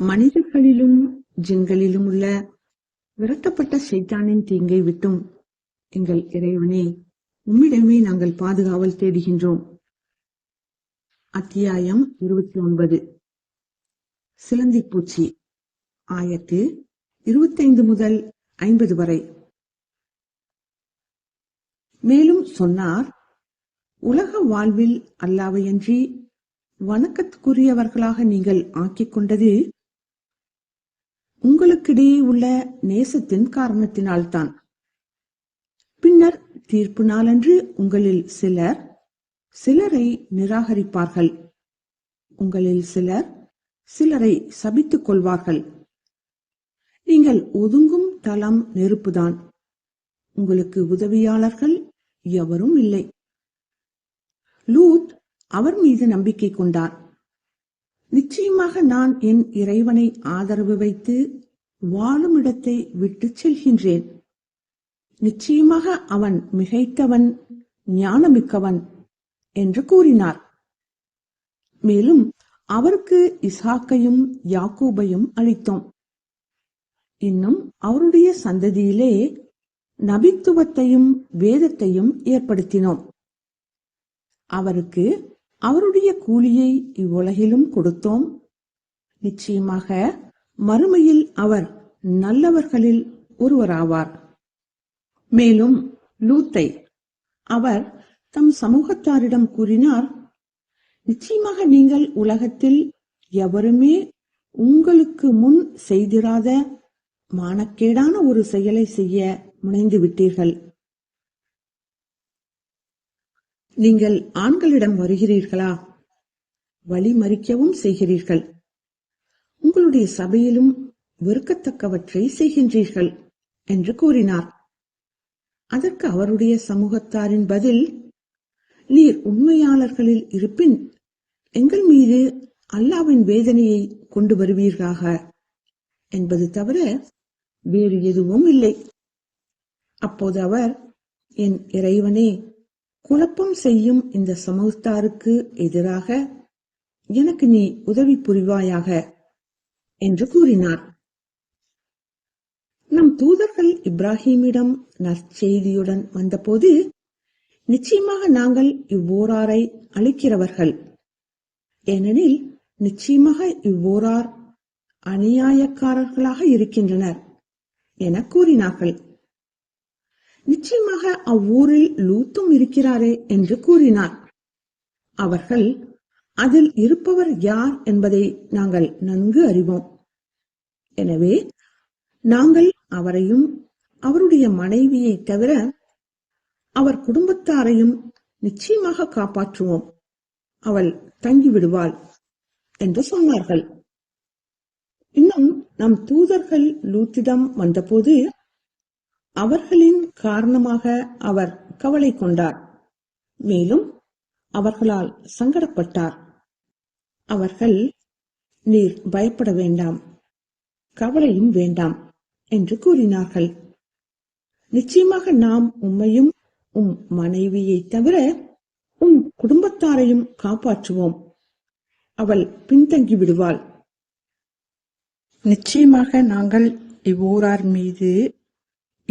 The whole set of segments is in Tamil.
மனிதர்களிலும் ஜின்களிலும் உள்ள விரட்டப்பட்ட ஷைத்தானின் தீங்கை விட்டும் எங்கள் இறைவனே உம்மிடமே நாங்கள் பாதுகாவல் தேடுகின்றோம். அத்தியாயம் இருபத்தி ஒன்பது சிலந்திப்பூச்சி ஆயத்து இருபத்தைந்து முதல் ஐம்பது வரை. மேலும் சொன்னார் உலக வாழ்வில் அல்லாவையன்றி வணக்கத்துக்குரியவர்களாக நீங்கள் ஆக்கிக் கொண்டது உங்களுக்கிடையே உள்ள நேசத்தின் காரணத்தினால்தான். பின்னர் தீர்ப்பு நாளன்று உங்களில் சிலர் சிலரை நிராகரிப்பார்கள். உங்களில் சிலர் சிலரை சபித்துக் கொள்வார்கள். நீங்கள் ஒதுங்கும் தளம் நெருப்புதான். உங்களுக்கு உதவியாளர்கள் எவரும் இல்லை. லூத் அவர் மீது நம்பிக்கை கொண்டார். நிச்சயமாக நான் என் இறைவனை ஆதரவு வைத்து வாழும் இடத்தை விட்டுச் செல்கின்றேன். நிச்சயமாக அவன் மிகைத்தவன் ஞானமிக்கவன் என்று கூறினார். மேலும் அவருக்கு இஸ்ஹாக்கையும் யாக்கூபையும் அளித்தோம். இன்னும் அவருடைய சந்ததியிலே நபித்துவத்தையும் வேதத்தையும் ஏற்படுத்தினோம். அவருக்கு அவருடைய கூலியை இவ்வுலகிலும் கொடுத்தோம். நிச்சயமாக மறுமையில் அவர் நல்லவர்களில் ஒருவராவார். மேலும் லூத்தை அவர் தம் சமூகத்தாரிடம் கூறினார் நிச்சயமாக நீங்கள் உலகத்தில் எவருமே உங்களுக்கு முன் செய்திராத மானக்கேடான ஒரு செயலை செய்ய முனைந்து விட்டீர்கள். நீங்கள் ஆண்களிடம் வருகிறீர்களா? வழி மறிக்கவும் செய்கிறீர்கள். உங்களுடைய சபையிலும் வெறுக்கத்தக்கவற்றை செய்கின்றீர்கள் என்று கூறினார். அதற்கு அவருடைய சமூகத்தாரின் பதில் நீர் உண்மையாளர்களில் இருப்பின் எங்கள் மீது அல்லாவின் வேதனையை கொண்டு வருவீர்களாக? என்பது தவிர வேறு எதுவும் இல்லை. அப்போது அவர் என் இறைவனே குழப்பம் செய்யும் இந்த சமூகத்தாருக்கு எதிராக எனக்கு நீ உதவி புரிவாயாக என்று கூறினார். நம் தூதர்கள் இப்ராஹிமிடம் நற்செய்தியுடன் வந்தபோது நிச்சயமாக நாங்கள் இவ்வோராரை அழிக்கிறவர்கள். ஏனெனில் நிச்சயமாக இவ்வோரார் அநியாயக்காரர்களாக இருக்கின்றனர் என கூறினார்கள். நிச்சயமாக அவ்வூரில் லூத்தும் இருக்கிறாரே என்று கூறினார். அவர்கள் அதில் இருப்பவர் யார் என்பதை நாங்கள் நன்கு அறிவோம். எனவே நாங்கள் அவரையும் அவருடைய மனைவியை தவிர அவர் குடும்பத்தாரையும் நிச்சயமாக காப்பாற்றுவோம். அவள் தங்கிவிடுவாள் என்று சொன்னார்கள். இன்னும் நம் தூதர்கள் லூத்திடம் வந்தபோது அவர்களின் காரணமாக அவர் கவலை கொண்டார். மேலும் அவர்களால் சங்கடப்பட்டார். அவர்கள் நீர் பயப்பட வேண்டாம். கவலையும் வேண்டாம் என்று கூறினார்கள். நிச்சயமாக நாம் உம்மையும் உம் மனைவியை தவிர உம் குடும்பத்தாரையும் காப்பாற்றுவோம். அவள் பின்தங்கி விடுவாள். நிச்சயமாக நாங்கள் இவ்வூரார் மீது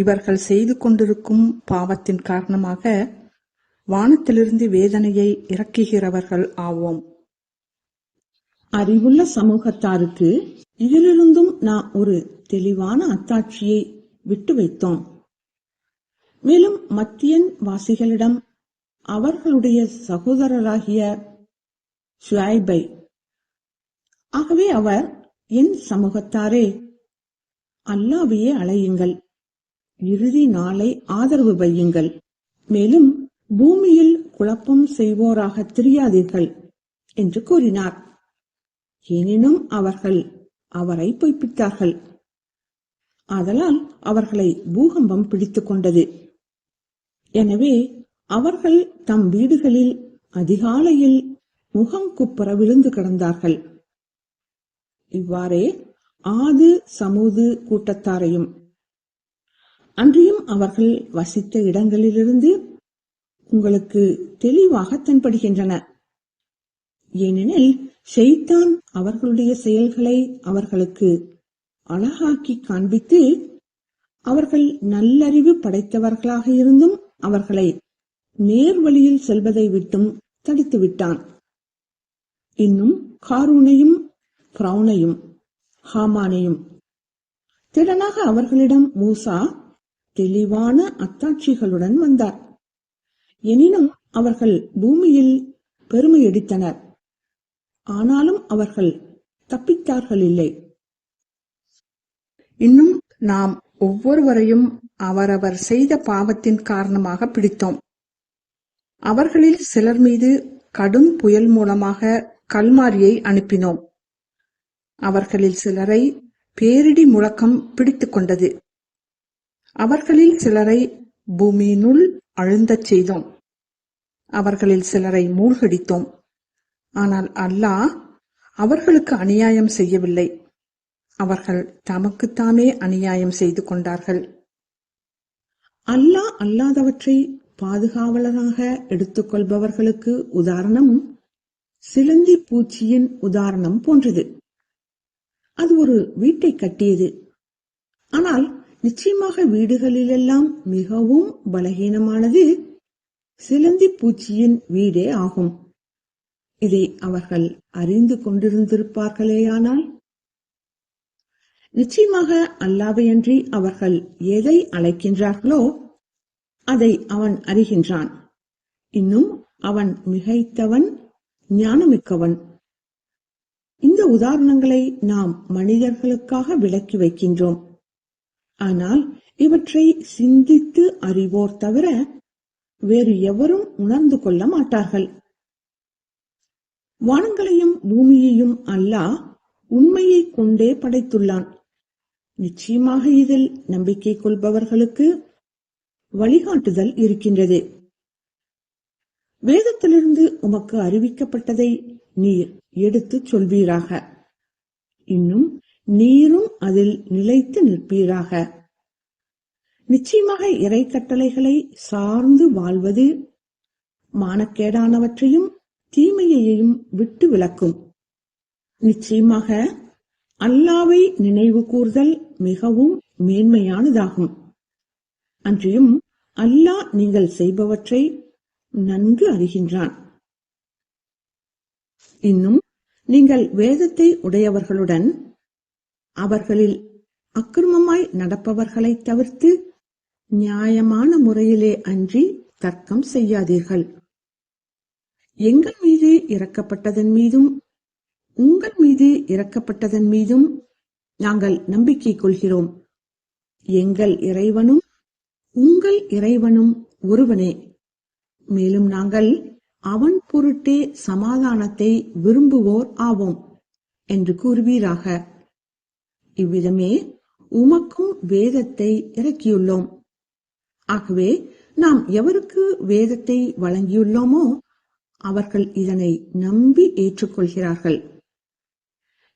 இவர்கள் செய்து கொண்டிருக்கும் பாவத்தின் காரணமாக வானத்திலிருந்து வேதனையை இறக்குகிறவர்கள் ஆவோம். அறிவுள்ள சமூகத்தாருக்கு இதிலிருந்தும் நாம் ஒரு தெளிவான அத்தாட்சியை விட்டு வைத்தோம். மேலும் மத்தியன் வாசிகளிடம் அவர்களுடைய சகோதரராகிய ஷுஐபை ஆகவே அவர் என் சமூகத்தாரே அல்லாவையே அழையுங்கள். இறுதி நாளை ஆதரவு வையுங்கள். மேலும் பூமியில் குழப்பம் செய்வோராக தெரியாதீர்கள் என்று கூறினார். எனினும் அவர்கள் அவரை பொய்ப்பித்தார்கள் ஆதலால் அவர்களை பூகம்பம் பிடித்துக் கொண்டது. எனவே அவர்கள் தம் வீடுகளில் அதிகாலையில் முகம் குப்புற விழுந்து கிடந்தார்கள். இவ்வாறே ஆது சமூது கூட்டத்தாரையும் அன்றியும் அவர்கள் வசித்த இடங்களிலிருந்து உங்களுக்கு தெளிவாக தென்படுகின்றன. ஏனெனில் ஷெய்தான் அவர்களுடைய செயல்களை அவர்களுக்கு அழகாக்கி காண்பித்து அவர்கள் நல்லறிவு படைத்தவர்களாக இருந்தும் அவர்களை நேர் வழியில் செல்வதை விட்டும் தடுத்து விட்டான். இன்னும் காரூனையும் பிரவுனையும் ஹாமானையும். திடனாக அவர்களிடம் மூசா தெளிவான அத்தாட்சிகளுடன் வந்தார். எனினும் அவர்கள் பூமியில் பெருமையடித்தனர் ஆனாலும் அவர்கள் தப்பித்தார்கள் இல்லை. இன்னும் நாம் ஒவ்வொருவரையும் அவரவர் செய்த பாவத்தின் காரணமாக பிடித்தோம். அவர்களில் சிலர் மீது கடும் புயல் மூலமாக கல்மாரியை அனுப்பினோம். அவர்களில் சிலரை பேரிடி முழக்கம் பிடித்துக் கொண்டது. அவர்களில் சிலரை பூமியினுள் அழுந்தச் செய்தோம். அவர்களில் சிலரை மூழ்கடித்தோம். ஆனால் அல்லாஹ் அவர்களுக்கு அநியாயம் செய்யவில்லை. அவர்கள் தமக்குத்தாமே அநியாயம் செய்து கொண்டார்கள். அல்லாஹ் அல்லாதவற்றை பாதுகாவலராக எடுத்துக்கொள்பவர்களுக்கு உதாரணம் சிலந்தி பூச்சியின் உதாரணம் போன்றது. அது ஒரு வீட்டை கட்டியது. ஆனால் நிச்சயமாக வீடுகளிலெல்லாம் மிகவும் பலகீனமானது சிலந்தி பூச்சியின் வீடே ஆகும். இதை அவர்கள் அறிந்து கொண்டிருந்திருப்பார்களேயானால்? நிச்சயமாக அல்லாவையன்றி அவர்கள் எதை அழைக்கின்றார்களோ அதை அவன் அறிகின்றான். இன்னும் அவன் மிகைத்தவன் ஞானமிக்கவன். இந்த உதாரணங்களை நாம் மனிதர்களுக்காக விளக்கி வைக்கின்றோம். ஆனால் இவற்றை சிந்தித்து அறிவோர் தவிர வேறு எவரும் உணர்ந்து கொள்ள மாட்டார்கள். வானங்களையும் பூமியையும் அல்லாஹ் உண்மையை கொண்டே படைத்துள்ளான். நிச்சயமாக இதில் நம்பிக்கை கொள்பவர்களுக்கு வழிகாட்டுதல் இருக்கின்றது. வேதத்திலிருந்து உமக்கு அறிவிக்கப்பட்டதை நீர் எடுத்துச் சொல்வீராக. இன்னும் நீரும் அதில் நிலைத்து நிற்பீராக. நிச்சயமாக இறை கட்டளைகளை சார்ந்து வாழ்வது மானக்கேடானவற்றையும் தீமையையும் விட்டு விளக்கும் நிச்சயமாக அல்லாவை நினைவு கூர்தல் மிகவும் மேன்மையானதாகும். அன்றியும் அல்லாஹ் நீங்கள் செய்பவற்றை நன்கு அறிகின்றான். இன்னும் நீங்கள் வேதத்தை உடையவர்களுடன் அவர்களில் அக்கிரமமாய் நடப்பவர்களை தவிர்த்து நியாயமான முறையிலே அன்றி தர்க்கம் செய்யாதீர்கள். எங்கள் மீது இறக்கப்பட்டதன் மீதும் உங்கள் மீது இறக்கப்பட்டதன் மீதும் நாங்கள் நம்பிக்கை கொள்கிறோம். எங்கள் இறைவனும் உங்கள் இறைவனும் ஒருவனே. மேலும் நாங்கள் அவன் பொருட்டே சமாதானத்தை விரும்புவோர் ஆவோம் என்று கூறுவீராக. இவ்விதமே உமக்கும் வேதத்தை இறக்கியுள்ளோம். ஆகவே நாம் எவருக்கு வேதத்தை வழங்கியுள்ளோமோ அவர்கள் இதனை நம்பி ஏற்றுக்கொள்கிறார்கள்.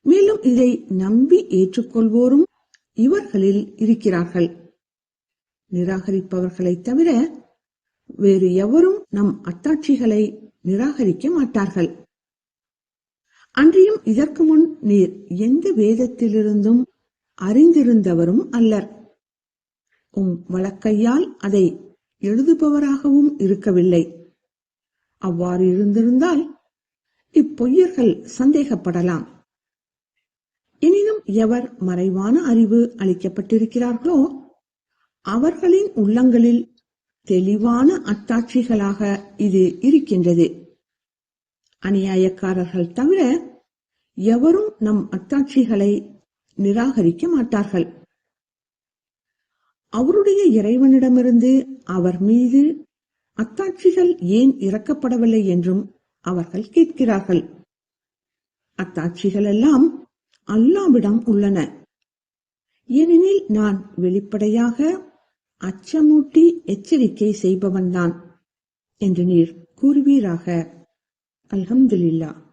மேலும் இதை நம்பி ஏற்றுக்கொள்வோரும் இவர்களில் இருக்கிறார்கள். நிராகரிப்பவர்களைத் தவிர வேறு எவரும் நம் அத்தாட்சிகளை நிராகரிக்க மாட்டார்கள். அன்றியும் இதற்கு முன் நீர் எந்த வேதத்திலிருந்தும் அறிந்திருந்தவரும் அல்லர். உம் வழக்கையால் அதை எழுதுபவராகவும் இருக்கவில்லை. அவ்வாறு இருந்திருந்தால் இப்பொய்யர்கள் சந்தேகப்படலாம். எனினும் எவர் மறைவான அறிவு அளிக்கப்பட்டிருக்கிறார்களோ அவர்களின் உள்ளங்களில் தெளிவான அத்தாட்சிகளாக இது இருக்கின்றது. அநியாயக்காரர்கள் தவிர எவரும் நம் அத்தாட்சிகளை நிராகரிக்க மாட்டார்கள். அவருடைய இறைவனிடமிருந்து அவர் மீது அத்தாட்சிகள் ஏன் இறக்கப்படவில்லை என்றும் அவர்கள் கேட்கிறார்கள். அத்தாட்சிகள் எல்லாம் அல்லாவிடம் உள்ளன. ஏனெனில் நான் வெளிப்படையாக அச்சமூட்டி எச்சரிக்கை செய்பவன்தான் என்று நீர் கூறுவீராக. அல்ஹம்துலில்லா